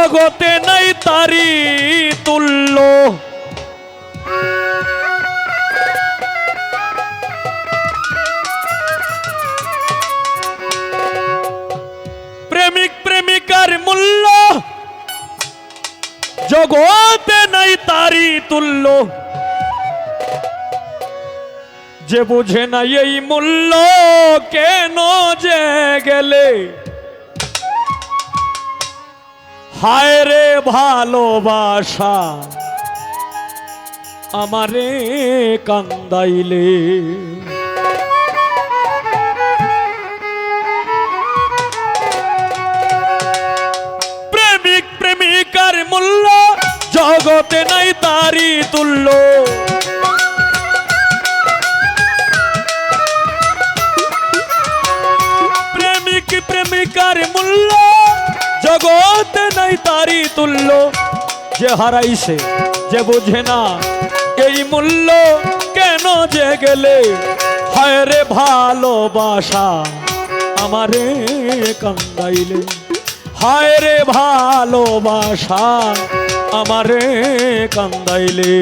জগতে নাই তারি তুল্য। প্রেমিক প্রেমিকার মূল্য। জগতে নাই তারি তুল্য। যে বুঝে না এই মূল্য, কেন যে গেলে? হায় রে ভালোবাসা। আমারে কান্দাইলে। প্রেমিক প্রেমিকার মূল্য জগতে নাই তারি তুল্য। তুল্য যে হারাইছে, যে বোঝে না, এই মূল্য কেন যে গেলে? হয় রে ভালোবাসা আমারে কান্দাইলে। হায় রে ভালোবাসা আমারে কান্দাইলে।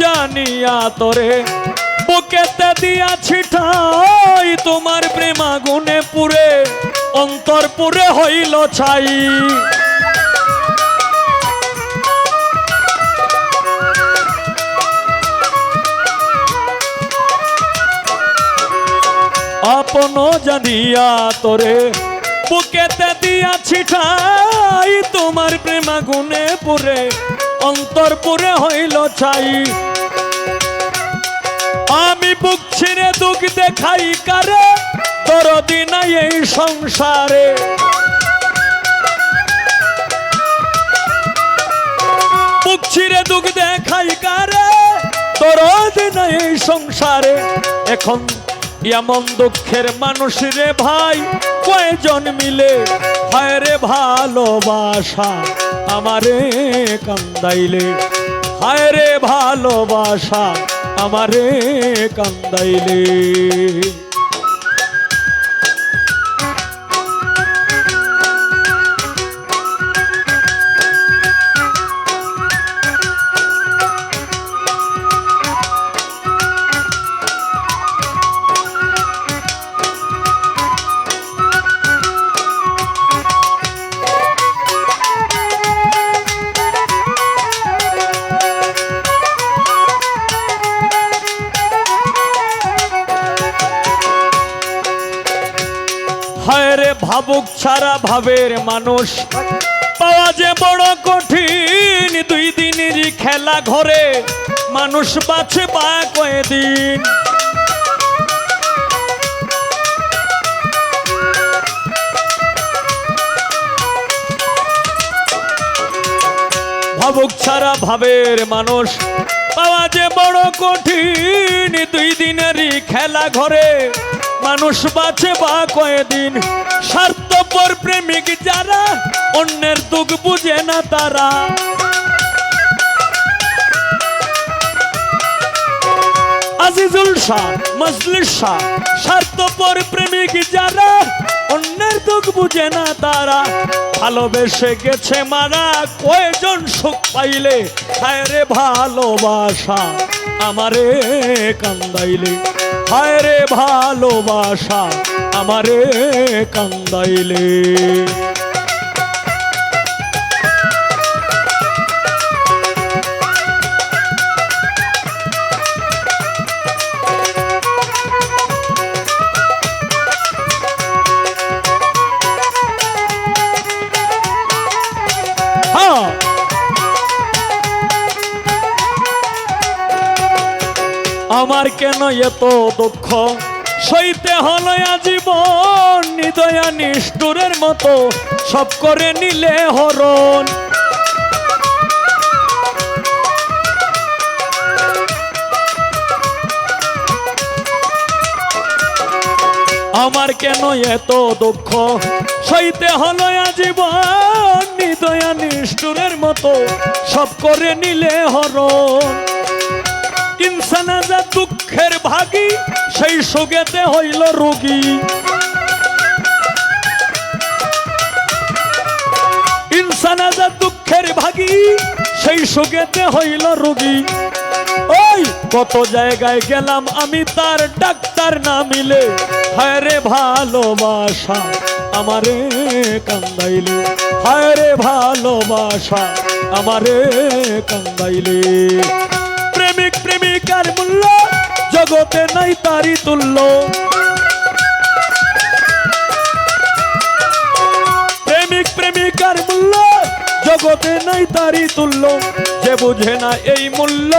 জানিয়া তোরে। বুকেতে দিয়াছি ঠাই, তোমার প্রেমা গুনে পুরে, অন্তর পুরে হইল ছাই। আপন জানিয়া তোরে, বুকেতে দিয়াছি ঠাই, তোমার প্রেমা গুনে পুরে, অন্তর পুরে হইল ছাই আমি বুক ছিঁড়ে দুঃখ দেখাই কারে? দরদি নাই এই সংসারে। বুক ছিঁড়ে দুঃখ দেখাই কারে? দরদি নাই এই সংসারে। এখন এমন দুঃখের মানুষ রে ভাই, কয়জন মিলে? হায় রে ভালোবাসা আমারে কান্দাইলে। হায় রে ভালোবাসা আমারে কান্দাইলে। ছাড়া ভাবের মানুষ। পাওয়া যে বড় কঠিন দুই দিনেরই খেলা ঘরে মানুষ বাছে বা কয়েদিন ভাবুক ছাড়া ভাবের মানুষ, পাওয়া যে বড় কঠিন দুই দিনেরই খেলা ঘরে মানুষ বাঁচে বা কয়েদিন স্বার্থপর প্রেমিক যারা, অন্যের দুঃখ বুঝে না তারা। আজিজুল শাহ, মজলিস শাহ, স্বার্থপর প্রেমিক যারা, অন্যের দুঃখ বুঝে না তারা। ভালোবেসে গেছে মারা, কয়জন সুখ পাইলে? হায় রে ভালোবাসা আমারে কান্দাইলে। হায় রে ভালোবাসা আমারে কান্দাইলে। আমার কেন এত দুঃখ? সইতে হলো আজীবন নিদয়া নিষ্ঠুরের মতো, সব করে নিলে হরণ। আমার কেন এত দুঃখ? সইতে হলো আজীবন নিদয়া নিষ্ঠুরের মতো, সব করে নিলে হরণ। ইনসান দুঃখের ভাগী, সেই সুগেতে হইল রোগী। ইনসান দুঃখের ভাগী, সেই সুগেতে হইল রোগী। ওই, কত জায়গায় গেলাম আমি তার ডাক্তার না মিলে। হায় রে ভালোবাসা, আমারে কান্দাইলে। হায় রে ভালোবাসা, আমারে কান্দাইলে। প্রেমিক প্রেমিকার মূল্য, জগতে নাই তারি তুল্য। প্রেমিক প্রেমিকার মূল্য, জগতে নাই তারি তুল্য। যে বুঝে না এই মূল্য,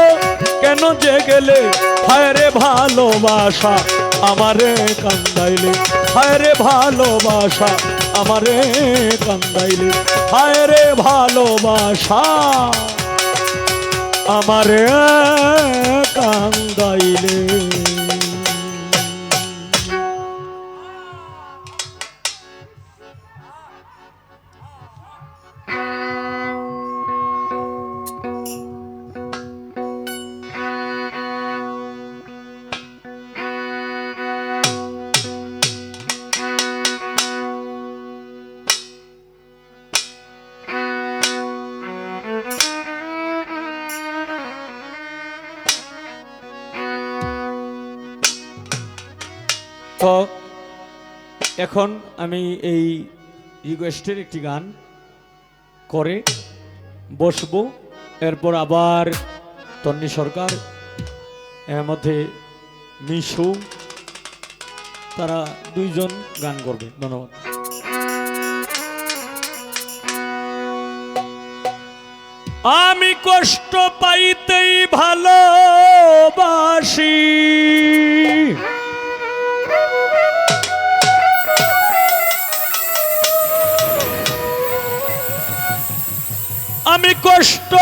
কেন যে গেলে? হায় ভালোবাসা, আমারে কান্দাইলে। হায় রে ভালোবাসা, আমারে কান্দাইলে। হায় রে ভালোবাসা, আমারে কান্দাইলে তো এখন আমি এই রিকোয়েস্টের একটি গান করে বসবো। এরপর আবার তন্নি সরকার, এর মধ্যে মিশু, তারা দুইজন গান করবে। ধন্যবাদ। আমি কষ্ট পাইতেই ভালোবাসি। আমি কষ্ট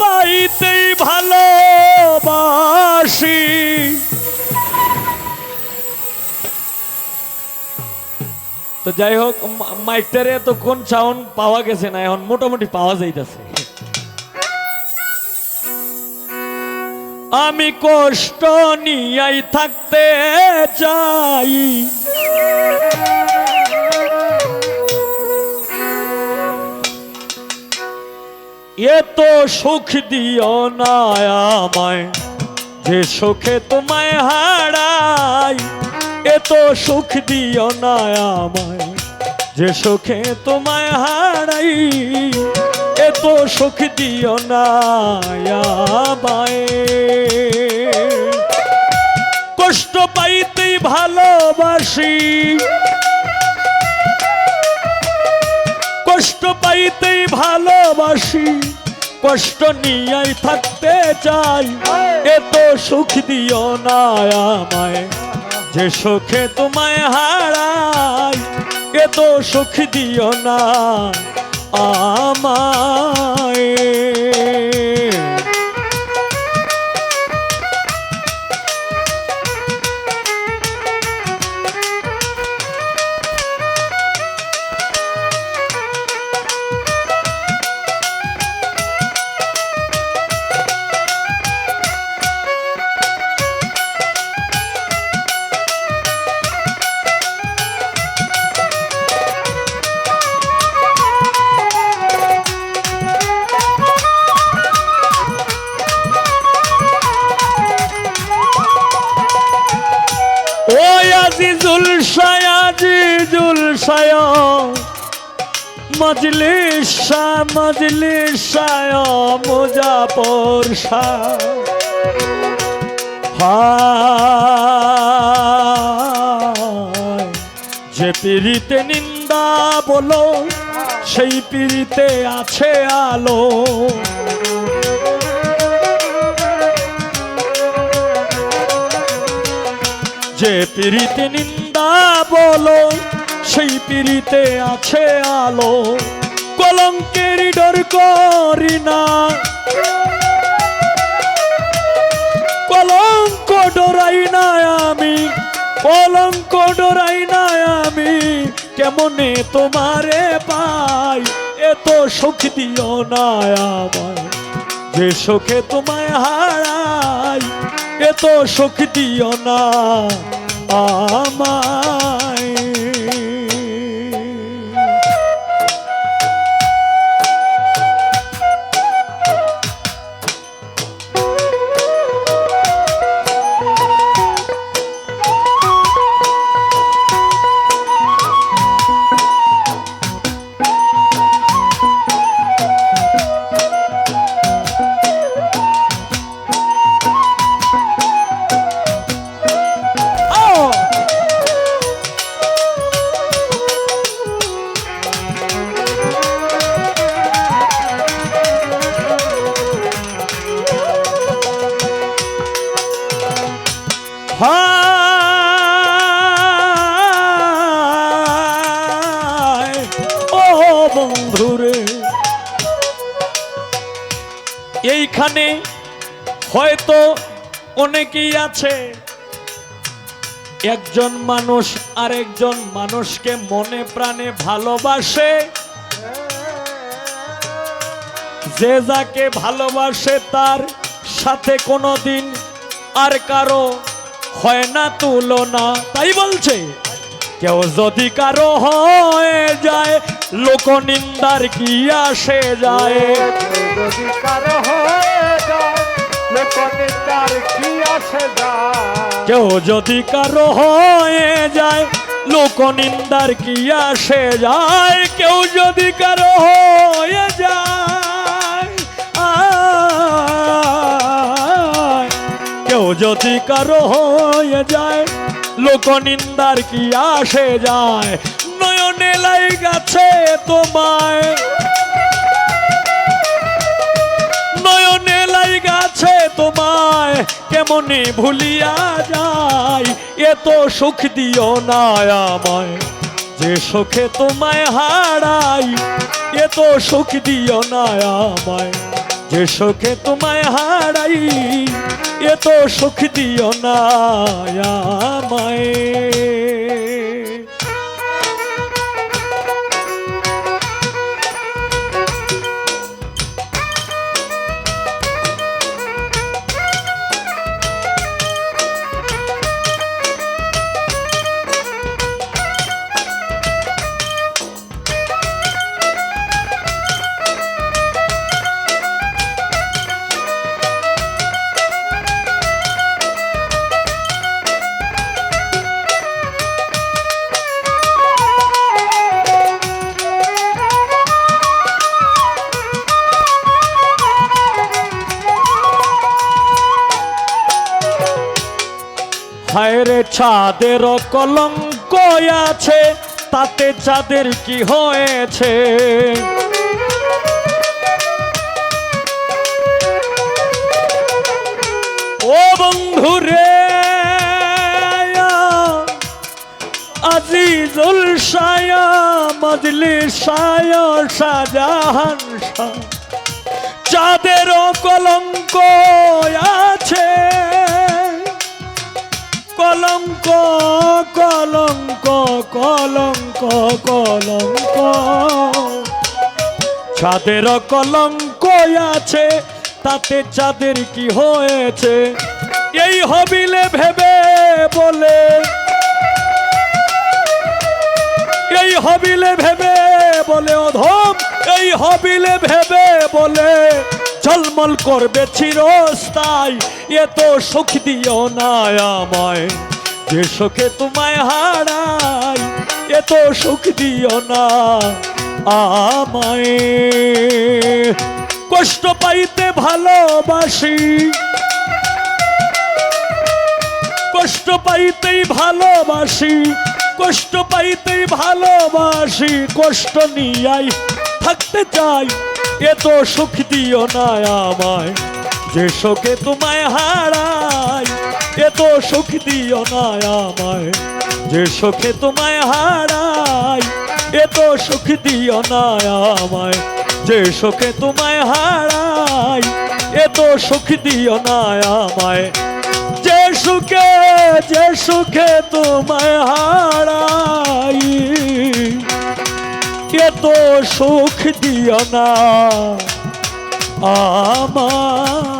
পাইতেই ভালোবাসি। তো যাই হোক তো কোন সাউন্ড পাওয়া গেছে না, এখন মোটামুটি পাওয়া যাইতেছে। আমি কষ্ট নিয়াই থাকতে চাই। এত সুখ দিও না আমায়। যে সুখে তোমায় হারাই, এত সুখ দিও না আমায়। যে সুখে তোমায় হারাই, এত সুখ দিও না আমায়। কষ্ট পাইতেই ভালোবাসি পাইতেই ভালোবাসি। কষ্ট নিয়াই থাকতে চাই। এত সুখ দিও না আমায়। যে সুখে তোমায় হারাই এত সুখ দিও না আমায়। শাহ মজলিস মজলিস শাহ মুজাফর শাহ যে পিড়িতে নিন্দা বলো, সেই পিড়িতে আছে আলো। যে পিড়িতে নিন্দা বলো সেই পিড়িতে আছে আলো, কলঙ্কের ডর করি না। কলঙ্ক ডরাই না আমি, কলঙ্ক ডরাই না আমি, কেমনে তোমারে পাই? এত সুখ দিও না আমায়, যে সুখে তোমায় হারাই এত সুখ দিও না আমায়। ও এইখানে হয়তো অনেকেই আছে। একজন মানুষ আরেকজন মানুষকে মনে প্রাণে ভালোবাসে। যে যাকে ভালোবাসে তার সাথে কোনোদিন আর কারও হয় না তুলনা, তাই বলছে, কেউ যদি কারও হয়ে যায় লোক নিন্দার কি আসে যায় যদি কারও হয়ে যায় লোকনিন্দার কি আসে যায়? কেউ যদি কারও হয়ে যায় লোক নিন্দার কি আসে যায়? কেউ যদি কারও হয়ে যায় যদি কারও হয়ে যায়, লোক নিন্দার কি আসে যায়? নয়নে লাই গেছে তোমায়। নয়নে লাই গেছে তোমায়, কেমনে ভুলিয়া যায়? এত সুখ দিও না আমায়। যে সুখে তোমায় হারাই এত সুখ দিও না আমায়। যে সুখে তোমায় হারাই এত সুখ দিও না আমায়। চাঁদের কলঙ্ক আছে, তাতে চাঁদের কি হয়েছে? ও বন্ধু রে আজিজুল সায়া, মজলি সায়া শাহ। চাঁদের কলঙ্ক আছে কলঙ্ক কলঙ্ক কলঙ্ক কলঙ্ক। ছাদের কলঙ্ক আছে, তাতে চাঁদের কি হয়েছে? এই হবিলে ভেবে বলে। এই হবিলে ভেবে বলে, অধম। এই হবিলে ভেবে বলে, ঝলমল করবে চিরস্থায়। এত সুখ দিও না আমায়। যে সুখে তোমায় হারাই, এত সুখ দিও না আমায়। কষ্ট পাইতে ভালোবাসি। কষ্ট পাইতেই ভালোবাসি, কষ্ট পাইতেই ভালোবাসি, কষ্ট নিয়াই থাকতে চাই, এত সুখ দিও না আমায়। যে শোকে তোমায় হারাই এত সুখ দিও না আমায়। যে সুখে তোমায় হারাই এত সুখ দিও না আমায়। যে সুখে তোমায় হারাই এত সুখ দিও না আমায়। যে সুখে যে সুখে তোমায় হারাই এত সুখ দিও না আমার